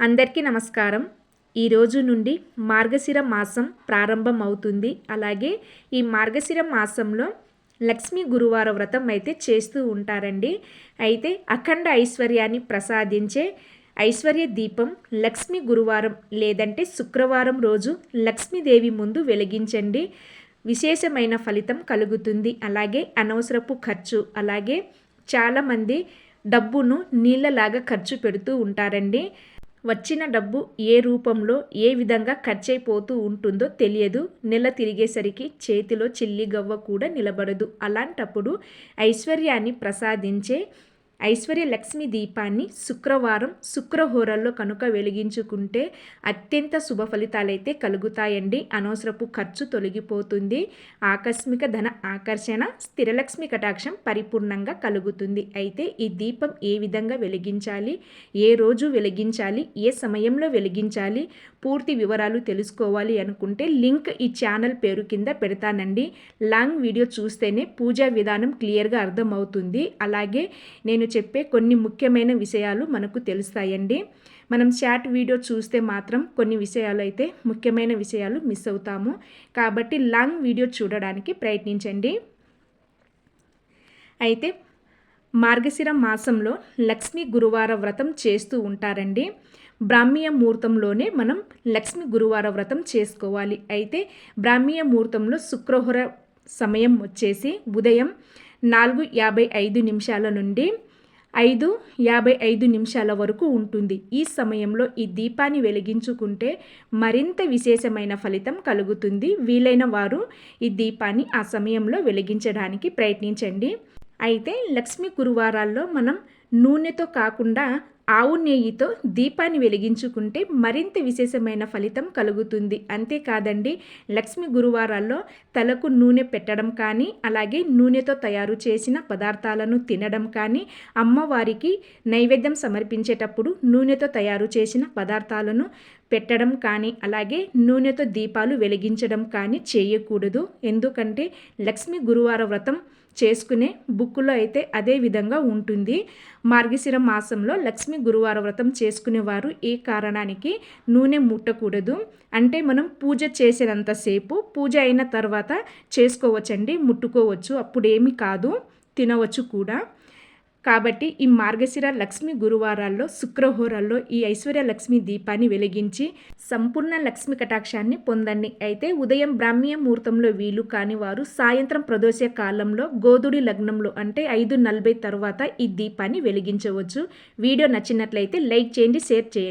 అందరికీ నమస్కారం. ఈరోజు నుండి మార్గశిర మాసం ప్రారంభం అవుతుంది అలాగే ఈ మార్గశిర మాసంలో లక్ష్మీ గురువార వ్రతం అయితే చేస్తూ ఉంటారండి. అయితే అఖండ ఐశ్వర్యాన్ని ప్రసాదించే ఐశ్వర్య దీపం లక్ష్మీ గురువారం లేదంటే శుక్రవారం రోజు లక్ష్మీదేవి ముందు వెలిగించండి. విశేషమైన ఫలితం కలుగుతుంది. అలాగే అనవసరపు ఖర్చు అలాగే చాలామంది డబ్బును నీళ్ళలాగా ఖర్చు పెడుతూ ఉంటారండి. వచ్చిన డబ్బు ఏ రూపంలో ఏ విధంగా ఖర్చయిపోతూ ఉంటుందో తెలియదు. నెల తిరిగేసరికి చేతిలో చిల్లి గవ్వ కూడా నిలబడదు. అలాంటప్పుడు ఐశ్వర్యాన్ని ప్రసాదించే ఐశ్వర్య లక్ష్మి దీపాన్ని శుక్రవారం శుక్రహోరల్లో కనుక వెలిగించుకుంటే అత్యంత శుభ ఫలితాలైతే కలుగుతాయండి. అనవసరపు ఖర్చు తొలగిపోతుంది. ఆకస్మిక ధన ఆకర్షణ స్థిరలక్ష్మి కటాక్షం పరిపూర్ణంగా కలుగుతుంది. అయితే ఈ దీపం ఏ విధంగా వెలిగించాలి? ఏ రోజు వెలిగించాలి? ఏ సమయంలో వెలిగించాలి? పూర్తి వివరాలు తెలుసుకోవాలి అనుకుంటే లింక్ ఈ ఛానల్ పేరు కింద పెడతానండి. లాంగ్ వీడియో చూస్తేనే పూజా విధానం క్లియర్గా అర్థమవుతుంది. అలాగే నేను నేను చెప్పే కొన్ని ముఖ్యమైన విషయాలు మనకు తెలుస్తాయండి. మనం చాట్ వీడియో చూస్తే మాత్రం కొన్ని విషయాలు అయితే ముఖ్యమైన విషయాలు మిస్ అవుతాము. కాబట్టి లాంగ్ వీడియో చూడడానికి ప్రయత్నించండి. అయితే మార్గశిర మాసంలో లక్ష్మీ గురువార వ్రతం చేస్తూ ఉంటారండి. బ్రాహ్మీయ ముహూర్తంలోనే మనం లక్ష్మి గురువార వ్రతం చేసుకోవాలి. అయితే బ్రాహ్మీయ ముహూర్తంలో శుక్రహోర సమయం వచ్చేసి ఉదయం నాలుగు యాభై ఐదు నిమిషాల నుండి ఐదు యాభై ఐదు నిమిషాల వరకు ఉంటుంది. ఈ సమయంలో ఈ దీపాన్ని వెలిగించుకుంటే మరింత విశేషమైన ఫలితం కలుగుతుంది. వీలైన వారు ఈ దీపాన్ని ఆ సమయంలో వెలిగించడానికి ప్రయత్నించండి. అయితే లక్ష్మీ గురువారాల్లో మనం నూనెతో కాకుండా ఆవు నెయ్యితో దీపాన్ని వెలిగించుకుంటే మరింత విశేషమైన ఫలితం కలుగుతుంది. అంతేకాదండి లక్ష్మి గురువారాల్లో తలకు నూనె పెట్టడం కానీ అలాగే నూనెతో తయారు చేసిన పదార్థాలను తినడం కానీ అమ్మవారికి నైవేద్యం సమర్పించేటప్పుడు నూనెతో తయారు చేసిన పదార్థాలను పెట్టడం కానీ అలాగే నూనెతో దీపాలు వెలిగించడం కానీ చేయకూడదు. ఎందుకంటే లక్ష్మి గురువార వ్రతం చేసుకునే బుక్కులో అయితే అదే విధంగా ఉంటుంది. మార్గశిర మాసంలో లక్ష్మి గురువార వ్రతం చేసుకునేవారు ఈ కారణానికి? నూనె ముట్టకూడదు. అంటే మనం పూజ చేసినంతసేపు పూజ అయిన తర్వాత చేసుకోవచ్చండి ముట్టుకోవచ్చు. అప్పుడేమి కాదు తినవచ్చు కూడా. కాబట్టి ఈ మార్గశిర లక్ష్మి గురువారాల్లో శుక్రహోరాల్లో ఈ ఐశ్వర్య లక్ష్మి దీపాన్ని వెలిగించి సంపూర్ణ లక్ష్మి కటాక్షాన్ని పొందండి. అయితే ఉదయం బ్రాహ్మీయ ముహూర్తంలో వీలు కాని వారు సాయంత్రం ప్రదోష కాలంలో గోధుడి లగ్నంలో అంటే ఐదు నలభై తర్వాత ఈ దీపాన్ని వెలిగించవచ్చు. వీడియో నచ్చినట్లయితే లైక్ చేయండి షేర్ చేయండి.